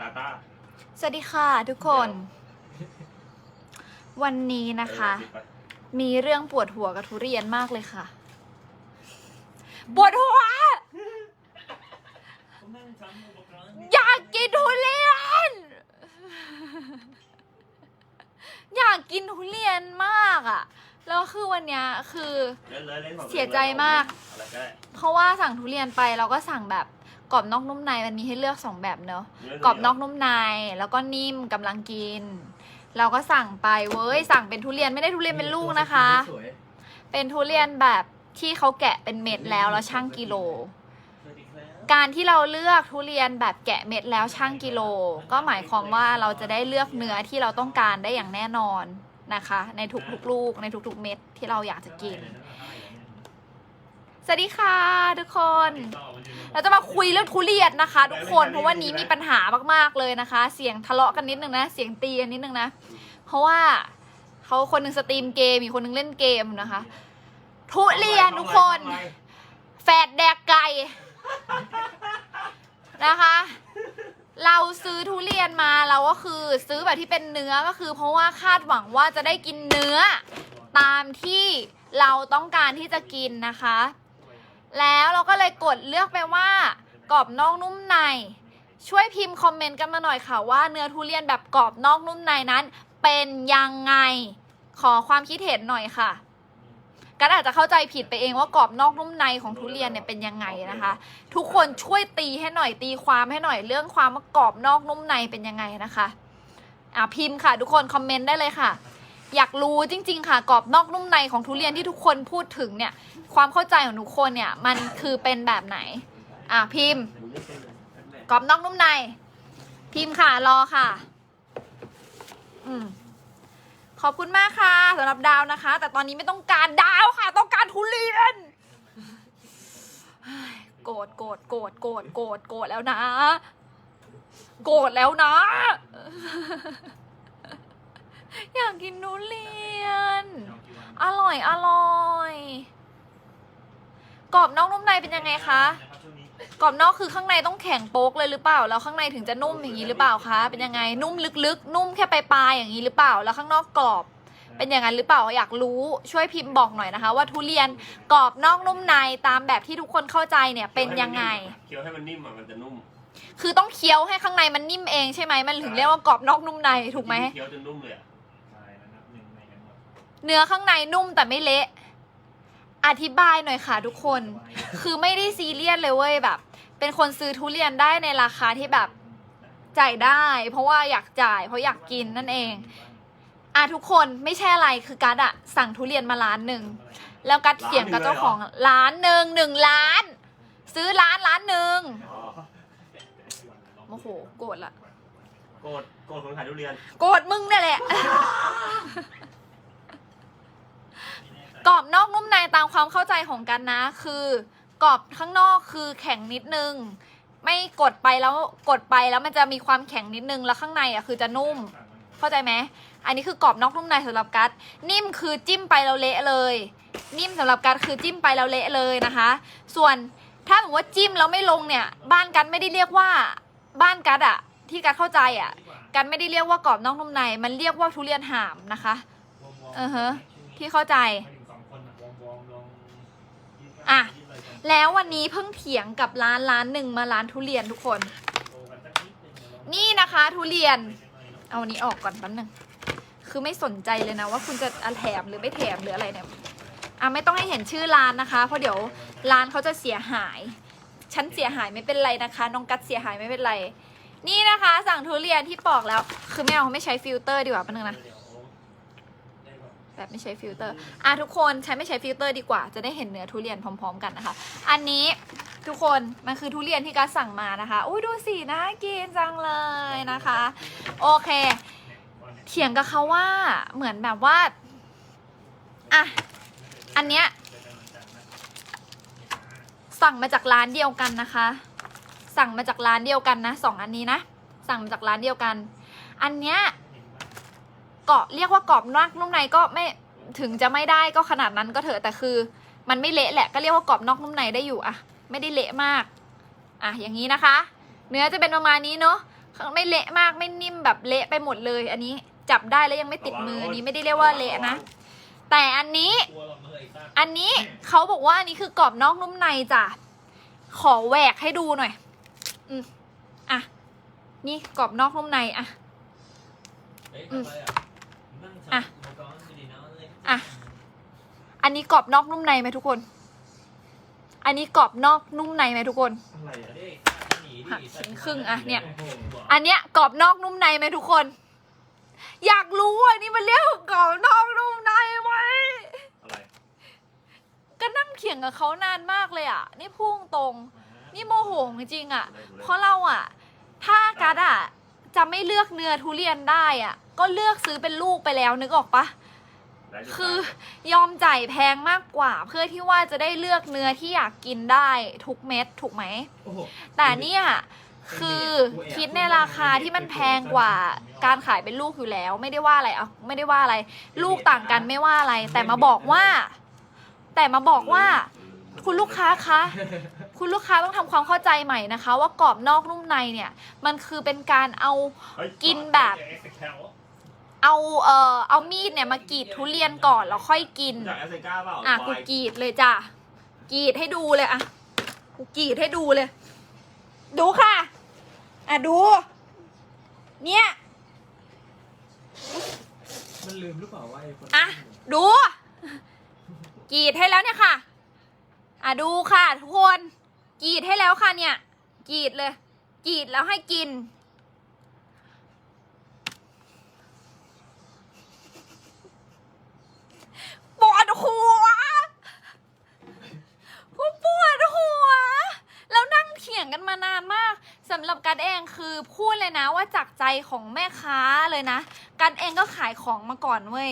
ตาตาสวัสดีค่ะทุกคน วันนี้นะคะเออไปมีเรื่องปวดหัวกับทุเรียนมากเลยค่ะ ปวดหัว อยากกินทุเรียน อยากกินทุเรียนมากอะแล้วคือวันเนี้ยคือเล่นเลยเล่นของเสียใจมากอะไรก็ได้เพราะว่าสั่งทุเรียนไปเราก็สั่งแบบ กรอบนอกนุ่มในมันมีให้เลือกสองแบบเนอะเล่นกรอบนอกนุ่มในแล้วก็นิ่มกำลังกิน เราก็สั่งไปเว้ยสั่งเป็นทุเรียนไม่ได้ทุเรียนเป็นลูกนะคะสวยเป็นทุเรียนแบบที่เขาแกะเป็นเม็ดแล้วแล้วช่างกิโลสวัสดีครับการที่เราเลือกทุเรียนแบบแกะเม็ดแล้วช่างกิโล ก็หมายความว่าเราจะได้เลือกเนื้อที่เราต้องการได้อย่างแน่นอนนะคะ ในทุกๆลูกในทุกๆเม็ดที่เราอยากจะกิน สวัสดีค่ะทุกคน เราจะมาคุยเรื่องทุเรียนนะคะ ทุกคน เพราะวันนี้มีปัญหามากๆเลยนะคะ เสียงทะเลาะกันนิดนึงนะ เสียงตีกันนิดนึงนะ เพราะว่าเขาคนหนึ่งสตรีมเกมอีกคนหนึ่งเล่นเกมนะคะ ทุเรียนทุกคน แฝดแดกไก่นะคะ เราซื้อทุเรียนมาเราก็คือซื้อแบบที่เป็นเนื้อก็คือ เพราะว่าคาดหวังว่าจะได้กินเนื้อตามที่เราต้องการที่จะกินนะคะ แล้วเราก็เลยกดเลือกไปว่ากรอบนอกนุ่มใน ช่วยพิมพ์คอมเมนต์กันมาหน่อยค่ะว่าเนื้อทุเรียนแบบกรอบนอกนุ่มในนั้น เป็นยังไงขอความคิดเห็นหน่อยค่ะกันอาจจะเข้าใจผิดไปเองว่ากรอบนอกนุ่มในของทุเรียนเนี่ยเป็นยังไงนะคะ ทุกคนช่วยตีให้หน่อยตีความให้หน่อยเรื่องความว่ากรอบนอกนุ่มในเป็นยังไงนะคะ อะพิมพ์ค่ะ ทุกคนคอมเมนต์ได้เลยค่ะ อยากรู้จริง ๆ ค่ะกรอบนอกนุ่มในของทุเรียนที่ทุกคนพูดถึงเนี่ย ความเข้าใจของทุกคนเนี่ย มันคือเป็นแบบไหน อะพิมพ์กรอบนอกนุ่มใน พิมพ์ค่ะรอค่ะ อืมขอบคุณมากค่ะสำหรับดาวนะคะ แต่ตอนนี้ไม่ต้องการดาวค่ะ ต้องการทุเรียนโกรธโกรธโกรธโกรธโกรธโกรธแล้วนะ โกรธแล้วนะ อยากกินทุเรียน อร่อยอร่อยกรอบนอกนุ่มในเป็นยังไงคะกรอบนอกคือข้างในต้องแข็งโป๊กเลยหรือเปล่า แล้วข้างในถึงจะนุ่มอย่างนี้หรือเปล่าคะ เป็นยังไง นุ่มลึกๆ นุ่มแค่ปลายๆอย่างนี้หรือเปล่า แล้วข้างนอกกรอบ เป็นอย่างนั้นหรือเปล่า อยากรู้ช่วยพิมพ์บอกหน่อยนะคะ ว่าทุเรียนกรอบนอกนุ่มในตามแบบที่ทุกคนเข้าใจเนี่ยเป็นยังไง เคี้ยวให้มันนิ่มอะมันจะนุ่ม คือต้องเคี้ยวให้ข้างในมันนิ่มเองใช่ไหมมันถึงเรียกว่ากรอบนอกนุ่มในถูกไหมเคี้ยวจนนุ่มเลยอะ เนื้อข้างในนุ่มแต่ไม่เละ อธิบายหน่อยค่ะทุกคน คือไม่ได้ซีเรียสเลยเว้ยแบบ เป็นคนซื้อทุเรียนได้ในราคาที่แบบจ่ายได้ เพราะว่าอยากจ่าย เพราะอยากกินนั่นเองอะทุกคนไม่ใช่อะไรคือกัดอะสั่งทุเรียนมาล้านหนึ่งแล้วกัดเถียงกับเจ้าของล้านหนึ่งหนึ่งล้าน ซื้อล้านล้านหนึ่งอ๋อโมโหโกรธละ โกรธโกรธคนขายทุเรียน โกรธมึงนั่นแหละ กรอบนอกนุ่มในตามความเข้าใจของกันนะ คือกรอบข้างนอกคือแข็งนิดนึง ไม่กดไปแล้วกดไปแล้วมันจะมีความแข็งนิดนึงแล้วข้างในอะคือจะนุ่ม เข้าใจไหมอันนี้คือกรอบนอกนุ่มในสำหรับกัดนิ่มคือจิ้มไปแล้วเละเลย นิ่มสำหรับกัดคือจิ้มไปแล้วเละเลยนะคะ ส่วนถ้าสมมติว่าจิ้มแล้วไม่ลงเนี่ย บ้านกัดไม่ได้เรียกว่าบ้านกัดอะที่กัดเข้าใจอะกัดไม่ได้เรียกว่ากรอบนอกนุ่มใน มันเรียกว่าทุเรียนหามนะคะเออฮะที่เข้าใจ อะแล้ววันนี้เพิ่งเถียงกับร้านร้านหนึ่งมาร้านทุเรียนทุกคน นี่นะคะทุเรียน เอาอันนี้ออกก่อนแป๊บนึงคือไม่สนใจเลยนะว่าคุณจะอแถมหรือไม่แถมหรืออะไรเนี่ยอะไม่ต้องให้เห็นชื่อร้านนะคะ เพราะเดี๋ยวร้านเขาจะเสียหาย ฉันเสียหายไม่เป็นไรนะคะ น้องกัดเสียหายไม่เป็นไร นี่นะคะ สั่งทุเรียนที่ปอกแล้ว คือไม่เอาไม่ใช้ฟิลเตอร์ดีกว่าแป๊บนึงนะ แบบไม่ใช้ฟิลเตอร์อะทุกคนใช้ไม่ใช้ฟิลเตอร์ดีกว่า จะได้เห็นเนื้อทุเรียนพร้อม ๆ กันนะคะ อันนี้ทุกคนมันคือทุเรียนที่กัสสั่งมานะคะอุ้ยดูสิน่ากินจังเลยนะคะ โอเค เถียงกับเขาว่าเหมือนแบบว่าอะอันเนี้ยสั่งมาจากร้านเดียวกันนะคะ สั่งมาจากร้านเดียวกันนะสองอันนี้นะ สั่งมาจากร้านเดียวกัน อันเนี้ย เกาะเรียกว่ากรอบนอกนุ่มในก็ไม่ถึงจะไม่ได้ก็ขนาดนั้นก็เถอะแต่คือ มันไม่เละแหละก็เรียกว่ากรอบนอกนุ่มในได้อยู่อะไม่ได้เละมากอะอย่างนี้นะคะ เนื้อจะเป็นประมาณนี้เนาะไม่เละมากไม่นิ่มแบบเละไปหมดเลย อันนี้จับได้แล้วยังไม่ติดมืออันนี้ไม่ได้เรียกว่าเละนะแต่อันนี้ อันนี้เขาบอกว่าอันนี้คือกรอบนอกนุ่มในจ้ะขอแหวกให้ดูหน่อย อืมอะนี่กรอบนอกนุ่มในอะเฮ้ยทำอะไรอะนั่ง อะ ทำอุปกรณ์ดีๆนะเลย อะ อันนี้กรอบนอกนุ่มในไหมทุกคน อันนี้กรอบนอกนุ่มในไหมทุกคน อะไรเดี๋ยอะวดิหนีดิหักชิ้นครึ่งอะเนี่ยโโหอันเนี้ยกรอบนอกนุ่มในไหมทุกคน อยากรู้ว่าอันนี้มันเรียกว่ากรอบนอกนุ่มในไหมอะไรก็นั่งเถียงกับเขานานมากเลยอะ นี่พุ่งตรง นี่โมโหจริงๆอะ เพราะเราอะ ถ้ากัดอะจะไม่เลือกเนื้อทุเรียนได้อะ ก็เลือกซื้อเป็นลูกไปแล้วนึกออกปะได้จะ คือได้ยอมจ่ายแพงมากกว่า เพื่อที่ว่าจะได้เลือกเนื้อที่อยากกินได้ทุกเม็ดถูกไหม โอ้โห แต่เนี่ยคือคิดในราคาที่มันแพงกว่าการขายเป็นลูกอยู่แล้ว ไม่ได้ว่าอะไรอะไม่ได้ว่าอะไร ลูกต่างกันไม่ว่าอะไร แต่มาบอกว่า แต่มาบอกว่า คุณลูกค้าคะ คุณลูกค้าต้องทำความเข้าใจใหม่นะคะ ว่ากรอบนอกนุ่มในเนี่ย มันคือเป็นการเอาเฮ้ยกินแบบ เอาเอ่อเอามีดเนี่ยมากรีดทุเรียนก่อนแล้วค่อยกิน จากแอสเซก้าเปล่าอะบกูอยกรีดเลยจ้ะกรีดให้ดูเลยอะกูกรีดให้ดูเลย ดูค่ะ อะดู เนี่ย มันลืมหรือเปล่าว่าไอ้คนอะ ดูกรีดให้แล้วเนี่ยค่ะ อะดูค่ะ ทุกคนกรีดให้แล้วค่ะเนี่ยกรีดเลยกรีดแล้วให้กิน ปวดหัวกูปวดหัว แล้วนั่งเถียงกันมานานมากสำหรับการเองคือพูดเลยนะว่าจากใจของแม่ค้าเลยนะ การเองก็ขายของมาก่อนเว้ย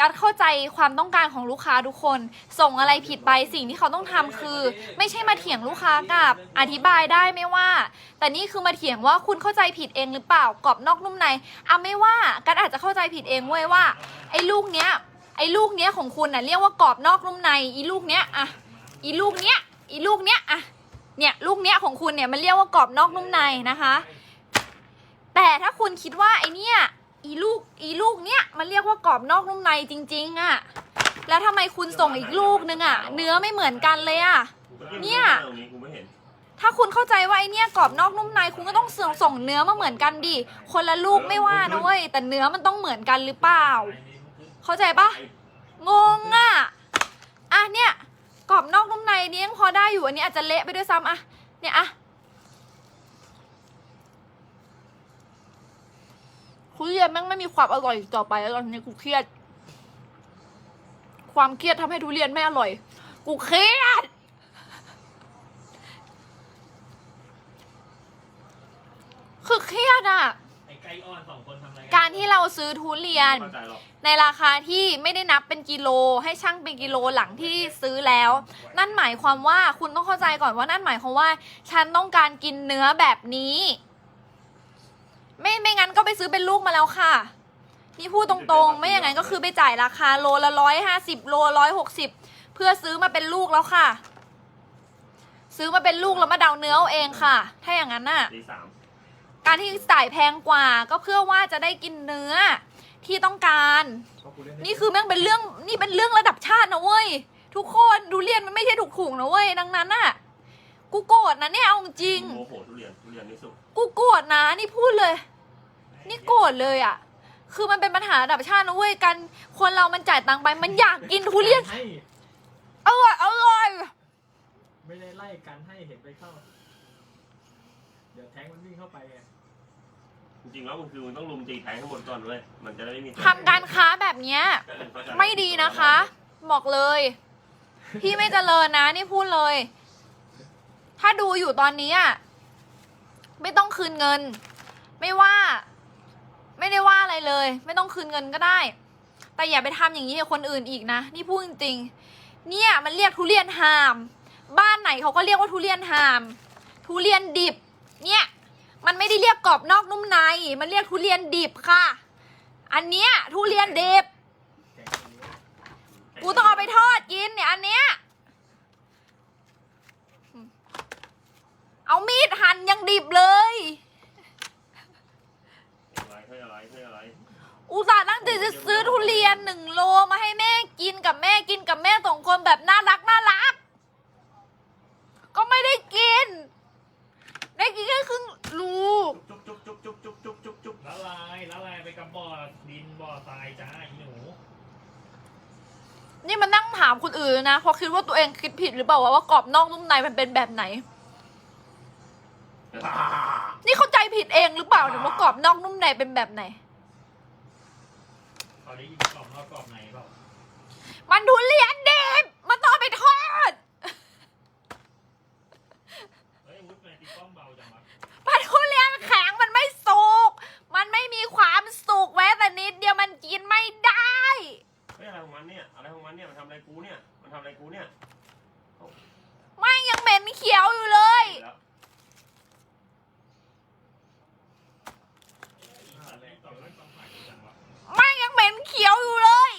การเข้าใจความต้องการของลูกค้าทุกคน ส่งอะไรผิดไปสิ่งที่เขาต้องทำคือ ไม่ใช่มาเถียงลูกค้ากับอธิบายได้ไม่ว่า แต่นี่คือมาเถียงว่าคุณเข้าใจผิดเองหรือเปล่ากรอบนอกนุ่มในอะไม่ว่าการอาจจะเข้าใจผิดเองเว้ยว่าไอ้ลูกเนี้ย ไอ้ลูกเนี้ยของคุณน่ะเรียกว่ากรอบนอกนุ่มใน อีลูกเนี้ยอะอีลูกเนี้ยอีลูกเนี้ยอะเนี่ยลูกเนี้ยของคุณเนี่ยมันเรียกว่ากรอบนอกนุ่มในนะคะ แต่ถ้าคุณคิดว่าไอเนี้ยอีลูกอีลูกเนี้ยมันเรียกว่ากรอบนอกนุ่มในจริง ๆอะแล้วทำไมคุณส่งอีกลูกนึงอะเนื้อไม่เหมือนกันเลยอะเนี่ยตรงนี้กูไม่เห็นถ้าคุณเข้าใจว่าไอเนี้ยกรอบนอกนุ่มในคุณก็ต้องส่งส่งเนื้อมาเหมือนกันดิคนละลูกไม่ว่านะเว้ยแต่เนื้อมันต้องเหมือนกันหรือเปล่า เข้าใจปะงงอะอะเนี่ยกรอบนอกนุ่มในนี้ยังพอได้อยู่อันนี้อาจจะเละไปด้วยซ้ำอะเนี่ยอะคุเรียนแม่งไม่มีความอร่อยต่อไปแล้วตอนนี้กูเครียด ความเครียดทำให้ทุเรียนไม่อร่อย กูเครียด คือเครียดอะไอ้ไก่อ่อนสองคนทำอะไรน การที่เราซื้อทุเรียน เข้าใจหรอกในราคาที่ไม่ได้นับเป็นกิโลให้ช่างเป็นกิโลหลังที่ซื้อแล้ว นั่นหมายความว่าคุณต้องเข้าใจก่อนว่านั่นหมายความว่า ฉันต้องการกินเนื้อแบบนี้ ไม่ไม่งั้นก็ไปซื้อเป็นลูกมาแล้วค่ะ นี่พูดตรงๆ ไม่อย่างนั้นก็คือไปจ่ายราคาโลละร้อยห้าสิบโลร้อยหกสิบเพื่อซื้อมาเป็นลูกแล้วค่ะ ซื้อมาเป็นลูกแล้วมาเดาเนื้อเอาเองค่ะ ถ้าอย่างนั้นน่ะ ตีสาม การที่จ่ายแพงกว่า ก็เพื่อว่าจะได้กินเนื้อที่ต้องการเพราะกูเล่นี่คือแม่งเป็นเรื่องนี่เป็นเรื่องระดับชาตินะเว้ย ทุกคนดูเรียนมันไม่ใช่ถูกถูกๆนะเว้ยดังนั้นน่ะ กูโกรธนะเนี่ยเอาจริง โมโหทุเรียนทุเรียนนี่สุดกูโกรธนะ นี่พูดเลย นี่โกรธเลยอะ คือมันเป็นปัญหาระดับชาตินะเว้ยกันคนเรามันจ่ายตังค์ไป มันอยากกินทุเรียนให้อร่อยอร่อยไม่ได้ไล่กันให้เห็นไปเข้า เดี๋ยวแทงมันวิ่งเข้าไปไง จริงๆแล้วมันคือมันต้องลุมตีแทงทั้งหมดก่อนเลยมันจะได้ไม่มีทำการค้าแบบเนี้ย ไม่ดีนะคะ บอกเลย พี่ไม่เจริญนะ นี่พูดเลย ถ้าดูอยู่ตอนนี้อะไม่ต้องคืนเงิน ไม่ว่า ไม่ได้ว่าอะไรเลย ไม่ต้องคืนเงินก็ได้ แต่อย่าไปทำอย่างนี้กับคนอื่นอีกนะนี่พูดจริงๆเนี่ยมันเรียกทุเรียนหาม บ้านไหนเขาก็เรียกว่าทุเรียนหาม ทุเรียนดิบ เนี่ย มันไม่ได้เรียกกรอบนอกนุ่มใน มันเรียกทุเรียนดิบค่ะ อันเนี้ยทุเรียนดิบ กูต้องเอาไปทอดกินเนี่ยอันเนี้ย เอามีดหั่นยังดิบเลยอุตส่าห์ตั้งใจจะซื้อทุเรียนหนึ่งโลมาให้แม่กินกับแม่กินกับแม่สองคนแบบน่ารักน่ารัก ก็ไม่ได้กิน ได้กินแค่ครึ่งลูกจุ๊บจุ๊บจุ๊บจุ๊บจุ๊บจุ๊บจุ๊บจุ๊บละลายละลายไปกับบ่อดินบ่อทรายจ้าอีหนูนี่มันนั่งถามคนอื่นนะเพราะคิดว่าตัวเองคิดผิดหรือเปล่าวะว่ากรอบนอกนุ่มในมันเป็นแบบไหน นี่เข้าใจผิดเองหรือเปล่าเนี่ยว่ากรอบนอกนุ่มในเป็นแบบไหนเขาได้ยินกรอบนอกกรอบในเปล่ามันทุเรียนดิบมันต้องเอาไปทอด เฮ้ยวุ้นทำไมตีกล้องเบาจังวะ มันทุเรียนแข็งมันไม่สุก มันไม่มีความสุกแม้แต่นิดเดียวมันกินไม่ได้ เฮ้ยอะไรของมันเนี่ย อะไรของมันเนี่ย มันทำอะไรกูเนี่ย มันทำอะไรกูเนี่ย ไม่ยังเหม็นเขียวอยู่เลย แล้ว อีสัตว์เลยกรอบนอกกรอบในจังวะ ไม่ยังเหม็นเขียวอยู่เลย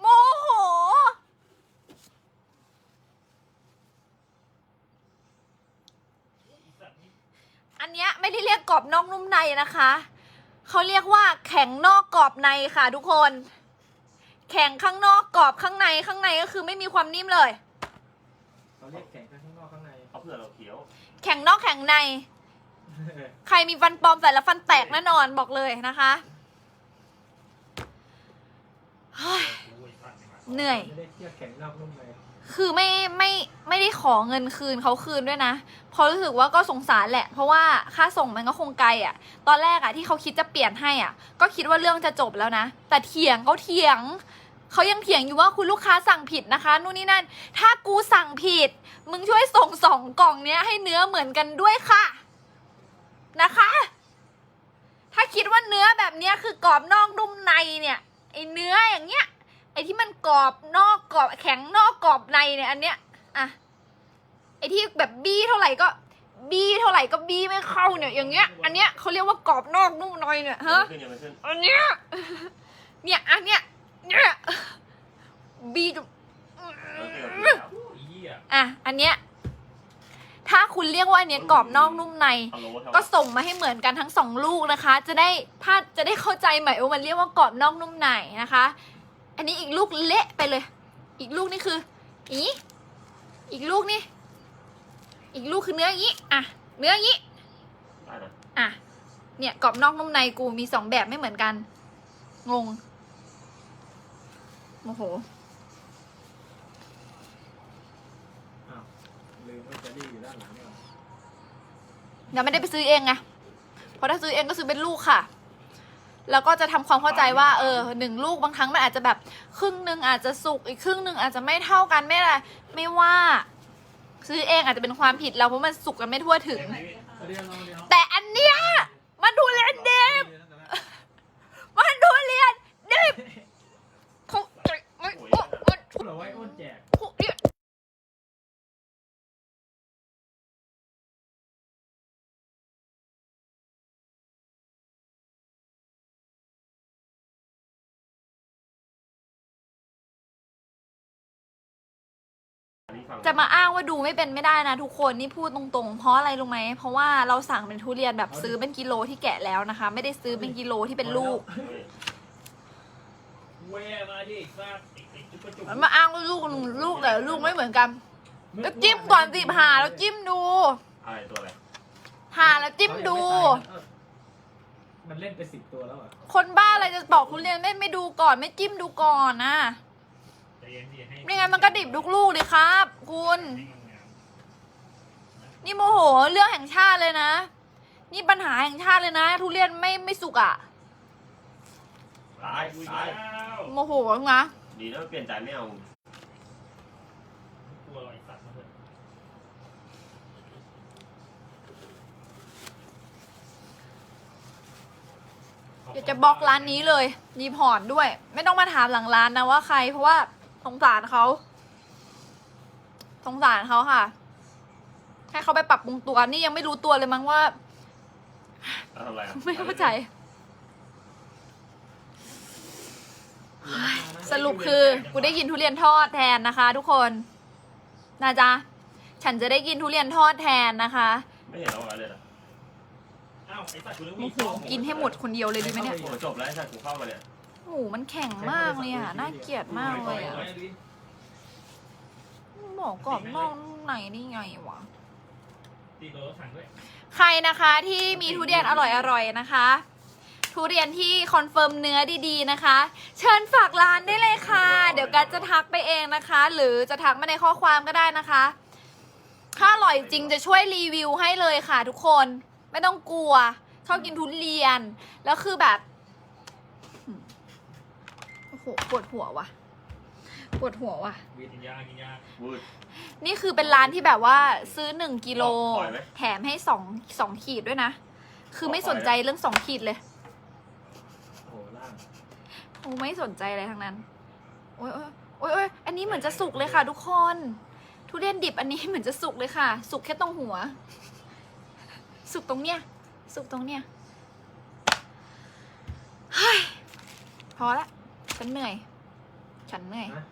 โมโห อีสัตว์นี่ อันเนี้ยไม่ได้เรีย กกรอบนอกนุ่มในนะคะ เขาเรียกว่าแข็งนอกกรอบในค่ะทุกคน แข็งข้างนอกกรอบข้างในข้างในก็คือไม่มีความนิ่มเลยเขาเรียกแข่งกันข้างนอกข้างในเอาเพื่อเราเขียว แข็งนอกแข็งใน ใครมีฟันปลอมใส่แล้วฟันแตกแน่นอนบอกเลยนะคะเฮ้ยโอ้ยสัตว์นี่วะเหนื่อย ไม่ได้เทียบแข่งนอกนุ่มใน คือไม่ไม่ไม่ได้ขอเงินคืนเขาคืนด้วยนะเพราะรู้สึกว่าก็สงสารแหละ เพราะว่าค่าส่งมันก็คงไกลอะ่ะ ตอนแรกอะ่ะที่เขาคิดจะเปลี่ยนให้อะ ก็คิดว่าเรื่องจะจบแล้วนะ แต่เถียงเขาเถียงเขายังเถียงอยู่ว่าคุณลูกค้าสั่งผิดนะคะนู่นนี่นั่น ถ้ากูสั่งผิด มึงช่วยส่งสองกล่องเนี้ยให้เนื้อเหมือนกันด้วยค่ะ นะคะ ถ้าคิดว่าเนื้อแบบเนี้ยคือกรอบนอกนุ่มในเนี่ยไอเนื้ออย่างเงี้ย อที่มันกรอบนอกกรอบแข็งนอกกรอบในเนี่ยอันเนี้ยอะไอที่แบบบี้เท่าไหร่ก็บี้เท่าไหร่ก็บี้ไม่เข้าเนี่ยอย่างเงี้ย อันเนี้ยเขาเรียกว่ากรอบนอกนุ่มในเนี่ยฮะขึ้นยังไม่ขึ้นอันเนี้ยเนี่ยอันเนี้ยเนี่ยบี้จนเออเกือบแล้วโอ้ยเหี้ยอะอันเนี้ยถ้าคุณเรียกว่าอันเนี้ยกรอบนอกนุ่มใน ก็ส่งมาให้เหมือนกันทั้งสองลูกนะคะ จะได้ถ้าจะได้เข้าใจใหม่ว่ามันเรียกว่ากรอบนอกนุ่มในนะคะ อันนี้อีกลูกเละไปเลย อีกลูกนี่คืออีอีกลูกนี่ อีกลูกคือเนื้ออย่างนี้ อะ เนื้ออย่างนี้ได้นะอะ เนี่ยกรอบนอกนุ่มในกูมีสองแบบไม่เหมือนกัน งง โมโหอ้าวลืมว่าจะดีอยู่ด้านหลังนี่หว่ายังไม่ได้ไปซื้อเองไง เพราะถ้าซื้อเองก็ซื้อเป็นลูกค่ะ แล้วก็จะทำความเข้าใจว่าเออหนึ่งลูกบางครั้งมันอาจจะแบบครึ่งหนึ่งอาจจะสุกอีกครึ่งหนึ่งอาจจะไม่เท่ากันไม่อะไรไม่ว่า ซื้อเองอาจจะเป็นความผิดเราเพราะมันสุกกันไม่ทั่วถึงเดี๋ยวเราเดี๋ยวแต่อันเนี้ยมันทุเรียนดิบ จะมาอ้างว่าดูไม่เป็นไม่ได้นะทุกคนนี่พูดตรงๆ เพราะอะไรรู้ไหมเพราะว่าเราสั่งเป็นทุเรียนแบบซื้อเป็นกิโลที่แกะแล้วนะคะ ไม่ได้ซื้อเป็นกิโลที่เป็นลูกเฮ้ยเวยมาดิสัตว์ไอ้จุ๊บจุ๊บมันมาอ้างว่าลูกหนึ่งลูกแต่ละลูกไม่เหมือนกัน แล้วจิ้มก่อนสิผ่าแล้วจิ้มดูอะไรตัวอะไรผ่าแล้วจิ้มดู มันเล่นไปสิบตัวแล้วอะคนบ้าอะไรจะบอกทุเรียนไม่ไม่ดูก่อน ไม่จิ้มดูก่อนนะใจเย็นดิให้ ไม่งั้นมันก็ดิบทุกลูกเลยครับ คุณให้งามนี่โมโหเรื่องแห่งชาติเลยนะ นี่ปัญหาแห่งชาติเลยนะ ทุเรียนไม่ไม่สุกอะๆตายกูอีกแล้วโมโหนะดีนะเปลี่ยนใจไม่เอากลัวไอ้สัตว์มาเถอะเดี๋ยวจะบล็อกร้านนี้เลยรีพอร์ตด้วย ไม่ต้องมาถามหลังร้านนะว่าใครเพราะว่า สงสารเขาสงสารเขาค่ะ ให้เขาไปปรับปรุงตัวนี่ยังไม่รู้ตัวเลยมั้งว่าแล้วทำอะไรอะไม่เข้าใจ สรุปคือกูได้กินทุเรียนทอดแทนนะคะ ทุกคนนะจ๊ะฉันจะได้กินทุเรียนทอดแทนนะคะไม่เห็นเราอะไรเลยนะอ้าวไอ้สัตว์กูเรื่องโอ้มีโหกินให้หมดคนเดียวเลยดีไหมเนี่ย โอ้โหจบแล้วไอ้สัตว์กูเข้ามาเนี่ย หมูมันแข็งมากเลยอะ น่าเกลียดมากเลยอะหมอกรอบนอกนุ่มในนี่ไงวะตีตัวรถถังด้วยใครนะคะที่มีทุเรียนอร่อยๆนะคะ ทุเรียนที่คอนเฟิร์มเนื้อดีๆนะคะ เชิญฝากร้านได้เลยค่ะ เดี๋ยวกัสจะทักไปเองนะคะ หรือจะทักมาในข้อความก็ได้นะคะ ถ้าอร่อยจริงจะช่วยรีวิวให้เลยค่ะทุกคน ไม่ต้องกลัวชอบกินทุเรียน แล้วคือแบบ โอ้โหปวดหัวว่ะ ปวดหัวว่ะกินยากินยาบูด นี่คือเป็นร้านที่แบบว่าซื้อหนึ่งกิโลปล่อยไหม แถมให้สองสองขีดด้วยนะ คือไม่สนใจเรื่องสองขีดเลยโอ้โหล่างโอ้ไม่สนใจอะไรทั้งนั้น โอ้ยโอ้ยโอ้ยโอ้ยอันนี้เหมือนจะสุกเลยค่ะ ทุกคน ทุเรียนดิบอันนี้เหมือนจะสุกเลยค่ะ สุกแค่ตรงหัว สุกตรงเนี้ย สุกตรงเนี้ย เฮ้ย พอละ ฉันเหนื่อย ฉันเหนื่อยนะ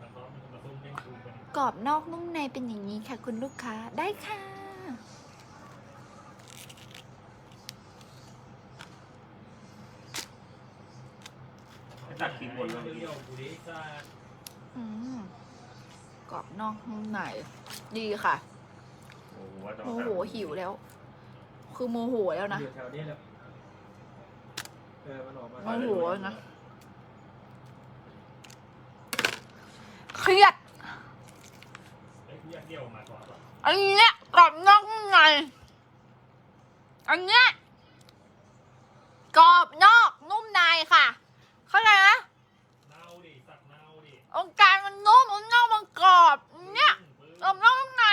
มันพร้อมมันมาซุ่มเล่นกูกันกรอบนอกนุ่มในเป็นอย่างนี้ค่ะ คุณลูกค้าได้ค่ะไอ้ตัดทิ้งบนแล้วเรื่องเดียวกูดิสัตว์อืมกรอบนอกนุ่มในดีค่ะโอ้โหว่าจะโมโหหิวแล้ว คือโมโหแล้วนะอยู่แถวนี้แหละเออมันออกมาโมโหนะ เครียดไอ้กูอยากเดี่ยวมาก่อนว่ะอันเนี้ยกรอบนอกนุ่มในอันเนี้ยกรอบนอกนุ่มในค่ะ เข้าใจนะเน่าดิสัตว์เน่าดิตรงกลางมันนุ่มตรงนอกมันกรอบอันเนี้ยปึ้งกรอบนอกนุ่มใน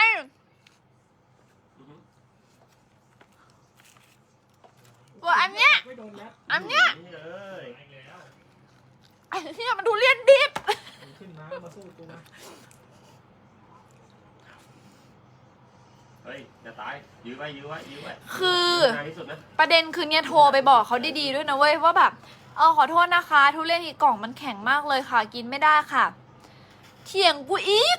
อือฮึตัวอันเนี้ยไม่โดนแล้วอันเนี้ยนี่เอ้ยตายแล้วอันเนี้ยมันทุเรียนดิบมัน ขึ้นมามาสู้กูนะเฮ้ยอย่าตายยื้อไว้ยื้อไว้ยื้อไว้คือนานที่สุดนะประเด็นคือเนี่ยโทรไปบอกเขาดีๆด้วยนะเว้ยว่าแบบเออขอโทษนะคะ ทุเรียนอีกกล่องมันแข็งมากเลยค่ะ กินไม่ได้ค่ะ เถียงกูอีก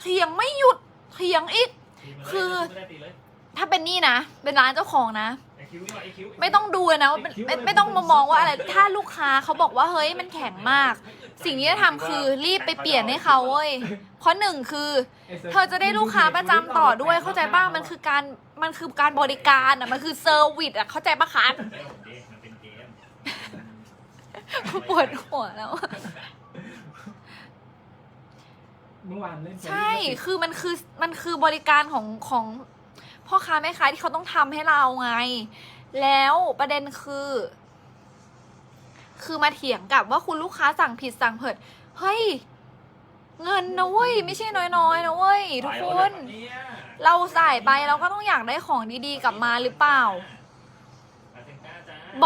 เถียงไม่หยุด เถียงอีก ตีมาเลยคือ ไม่ได้ตีเลยถ้าเป็นนี่นะ เป็นร้านเจ้าของนะ ไอ้คิวนี่ว่ะไอ้คิวไม่ต้องดูเลยนะว่าเป็นไม่ไม่ต้องมามองว่าอะไร ถ้าลูกค้าเขาบอกว่าเฮ้ยมันแข็งมาก สิ่งที่จะทำคือรีบไปเปลี่ยนให้เขาเว้ยเพราะหนึ่งคือไอ้สิร์ฟเธอจะได้ลูกค้าประจำต่อด้วยเข้าใจบ้างมันคือการมันคือการบริการอะมันคือเซอร์วิสอะเข้าใจปะคะไม่ของเด็กมันเป็นเกมปวดหัวแล้ว เมื่อวานเล่นใช่คือมันคือมันคือบริการของของพ่อค้าแม่ค้าที่เขาต้องทำให้เราไง แล้วประเด็นคือ คือมาเถียงกับว่าคุณลูกค้าสั่งผิดสั่งเผิดเฮ้ย เงินนะเว้ยไม่ใช่น้อยๆนะเว้ยทุกคน เราใส่ไปเราก็ต้องอยากได้ของดีๆกลับมาหรือเปล่า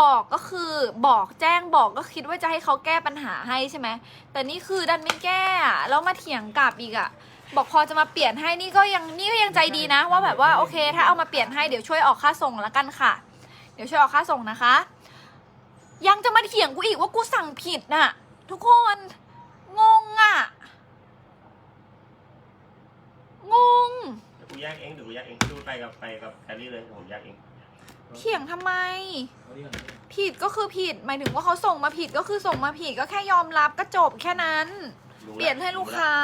บอกก็คือบอกแจ้งบอกก็คิดว่าจะให้เขาแก้ปัญหาให้ใช่ไหมแต่นี่คือดันไม่แก้แล้วมาเถียงกลับอีกอะบอกพอจะมาเปลี่ยนให้นี่ก็ยังนี่ก็ยังใจดีนะ ว่าแบบว่าโอเค ถ้าเอามาเปลี่ยนให้เดี๋ยวช่วยออกค่าส่งล้วกันค่ะ เดี๋ยวช่วยออกค่าส่งนะคะ ยังจะมาเถียงกูอีกว่ากูสั่งผิดน่ะ ทุกคน งงอะงง เดี๋ยวกูแยกเองเดี๋ยวกูแยกเองดูไปกับไปกับแคลรี่เลยเดี๋ยวผมแยกเองเถียงทำไมเอาดิก่อนผิดก็คือผิด หมายถึงว่าเขาส่งมาผิดก็คือส่งมาผิดก็แค่ยอมรับก็จบแค่นั้น รู้เปลี่ยนให้ลูกค้า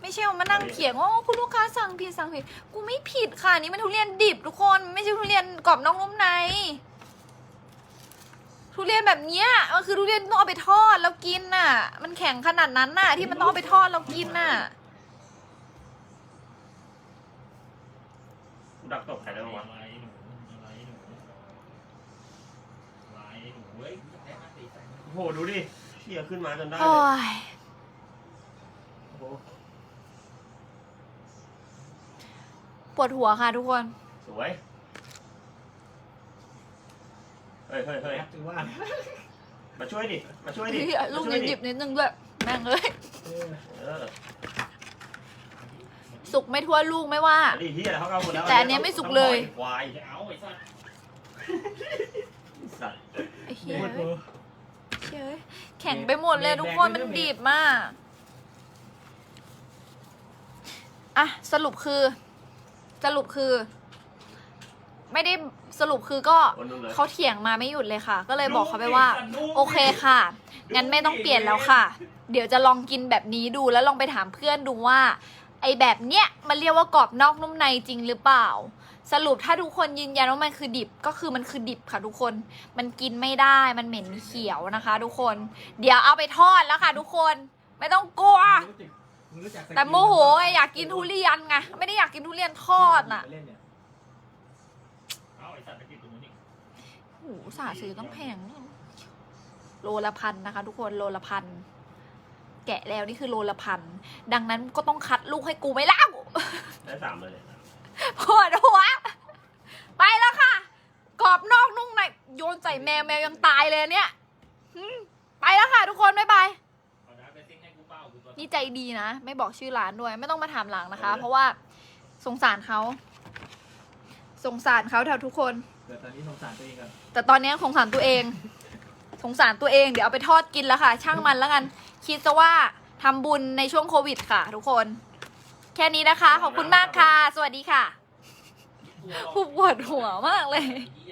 ไม่ใช่ว่ามานั่งเถียงว่าโอ้คุณลูกค้าสั่งผิดสั่งผิด กูไม่ผิดค่ะนี่มันทุเรียนดิบทุกคนมันไม่ใช่ทุเรียนกรอบนอกนุ่มใน ทุเรียนแบบเนี้ยมันคือทุเรียนต้องเอาไปทอดแล้วกินน่ะ มันแข็งขนาดนั้นน่ะ ที่มันต้องเอาไปทอดแล้วกินน่ะ กูดักตบใครได้บ้างวะอะไรหนูอะไรหนูอะไรหนูเว้ยอยากได้ห้าสี่แสนโอ้โหดูดิเชี่ยขึ้นมาจนได้โอ้เลยย โอ้โหปวดหัวค่ะทุกคน สวยเฮ้ยเฮ้ยเฮ้ยถือว่ามาช่วยดิ มาช่วยดิลูกมาช่วยดิบๆนิดนึงด้วย แม่งเลยเออเออสุกไม่ทั่วลูกไม่ว่า อันนี้ที่อะไรเขาเอาหมดแล้วแต่อันเนี้ยไม่สุกเลย ต้องปอควายจะเอาไอ้สัตว์สัตว์ไอ้เหี้ยปวดหัวเฮ้ยแข็งไปหมดเลยทุกคนมันดิบมากอะสรุปคือ สรุปคือ ไม่ได้สรุปคือก็คนนึงเลยเขาเถียงมาไม่หยุดเลยค่ะ ก็เลยบอกเขาไปว่า โอเคค่ะ งั้นไม่ต้องเปลี่ยนแล้วค่ะ เดี๋ยวจะลองกินแบบนี้ดูแล้วลองไปถามเพื่อนดูว่า ไอแบบเนี้ยมันเรียกว่ากรอบนอกนุ่มในจริงหรือเปล่า สรุปถ้าทุกคนยืนยันว่ามันคือดิบก็คือมันคือดิบค่ะทุกคน มันกินไม่ได้มันเหม็นเขียวนะคะ ทุกคน เดี๋ยวเอาไปทอดแล้วค่ะ ทุกคน ไม่ต้องกลัวรู้จักมึงรู้จักสกิลแต่โมโหไงอยากกินทุเรียนไงไม่ได้อยากกินทุเรียนทอดน่ะ หสาซื้อต้องแพงเนี่ยโลละพันนะคะ ทุกคนโลละพันแกะแล้วนี่คือโลละพันดังนั้นก็ต้องคัดลูกให้กูไม่เล่าได้สามเลยปวดหัวไปแล้วค่ะกรอบนอกนุ่งในโยนใส่แมวแมวยังตายเลยเนี่ยหืมไปแล้วค่ะ ทุกคนบ๊ายบายเอาน้ำไปซิ่งให้กูเป้ากูตัวนี่ใจดีนะ ไม่บอกชื่อร้านด้วย ไม่ต้องมาถามหลังนะคะ เพราะว่าสงสารเขา สงสารเขาแถวทุกคน แต่ตอนนี้สงสารตัวเองก่อนแต่ตอนนี้สงสารตัวเอง สงสารตัวเอง เดี๋ยวเอาไปทอดกินแล้วค่ะ ช่างมันแล้วกัน คิดซะว่าทำบุญในช่วงโควิดค่ะ ทุกคน แค่นี้นะคะ ขอบคุณมากค่ะ สวัสดีค่ะกลัวหรอกปวดหัวมากเลย ไอ้หี้